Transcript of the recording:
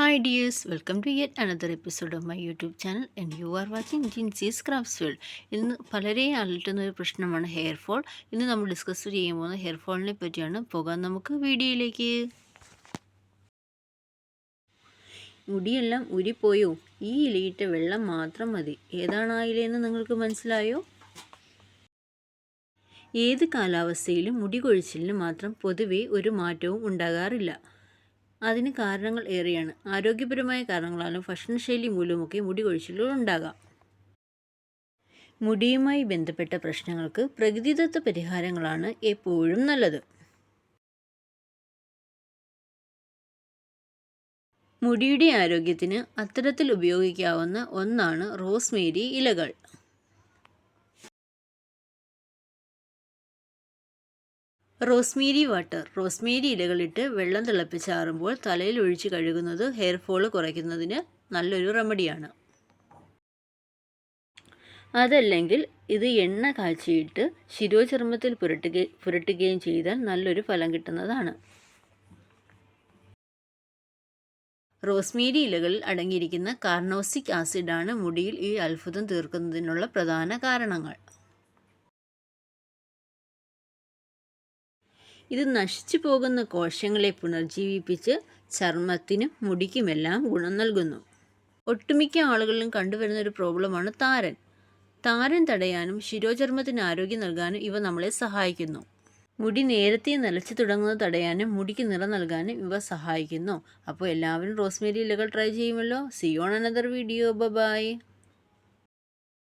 Hi dears, welcome to yet another episode of my YouTube channel and you are watching Jinsy's Crafts World. ഇന്ന് പലരെയും അലട്ടുന്ന ഒരു പ്രശ്നമാണ് hair fall ഇന്ന് നമ്മൾ ഡിസ്കസ് ചെയ്യാൻ പോകുന്ന ഹെയർ ഫോളിനെ പറ്റിയാണ്. പോകാം നമുക്ക് വീഡിയോയിലേക്ക്. മുടിയെല്ലാം ഉരിപ്പോയോ? ഈ ഇലയിട്ട വെള്ളം മാത്രം മതി. ഏതാണ് ആ നിങ്ങൾക്ക് മനസ്സിലായോ? ഏത് കാലാവസ്ഥയിലും മുടി കൊഴിച്ചിലിന് മാത്രം പൊതുവെ ഒരു മാറ്റവും ഉണ്ടാകാറില്ല. അതിന് കാരണങ്ങൾ ഏറെയാണ്. ആരോഗ്യപരമായ കാരണങ്ങളാലും ഭക്ഷണശൈലി മൂലമൊക്കെ മുടി കൊഴിച്ചിലുകൾ ഉണ്ടാകാം. മുടിയുമായി ബന്ധപ്പെട്ട പ്രശ്നങ്ങൾക്ക് പ്രകൃതിദത്ത പരിഹാരങ്ങളാണ് എപ്പോഴും നല്ലത്. മുടിയുടെ ആരോഗ്യത്തിന് അത്തരത്തിൽ ഉപയോഗിക്കാവുന്ന ഒന്നാണ് റോസ്മേരി ഇലകൾ. Rosemary water. റോസ്മേരി ഇലകളിട്ട് വെള്ളം തിളപ്പിച്ചാറുമ്പോൾ തലയിൽ ഒഴിച്ച് കഴുകുന്നത് ഹെയർ ഫോൾ കുറയ്ക്കുന്നതിന് നല്ലൊരു റെമഡിയാണ്. അതല്ലെങ്കിൽ ഇത് എണ്ണ കാച്ചിയിട്ട് ശിരോചർമ്മത്തിൽ പുരട്ടുക പുരട്ടുകയും ചെയ്താൽ നല്ലൊരു ഫലം കിട്ടുന്നതാണ്. റോസ്മേരി ഇലകളിൽ അടങ്ങിയിരിക്കുന്ന കാർണോസിക് ആസിഡാണ് മുടിയിൽ ഈ അത്ഭുതം തീർക്കുന്നതിനുള്ള പ്രധാന കാരണങ്ങൾ. ഇത് നശിച്ചു പോകുന്ന കോശങ്ങളെ പുനർജീവിപ്പിച്ച് ചർമ്മത്തിനും മുടിക്കുമെല്ലാം ഗുണം നൽകുന്നു. ഒട്ടുമിക്ക ആളുകളിലും കണ്ടുവരുന്ന ഒരു പ്രോബ്ലമാണ് താരൻ. താരൻ തടയാനും ശിരോചർമ്മത്തിന് ആരോഗ്യം നൽകാനും ഇവ നമ്മളെ സഹായിക്കുന്നു. മുടി നേരത്തെ നിലച്ചു തുടങ്ങുന്നത് തടയാനും മുടിക്ക് നിറം നൽകാനും ഇവ സഹായിക്കുന്നു. അപ്പോൾ എല്ലാവരും റോസ്മേരി ഇലകൾ ട്രൈ ചെയ്യുമല്ലോ. See on another video bye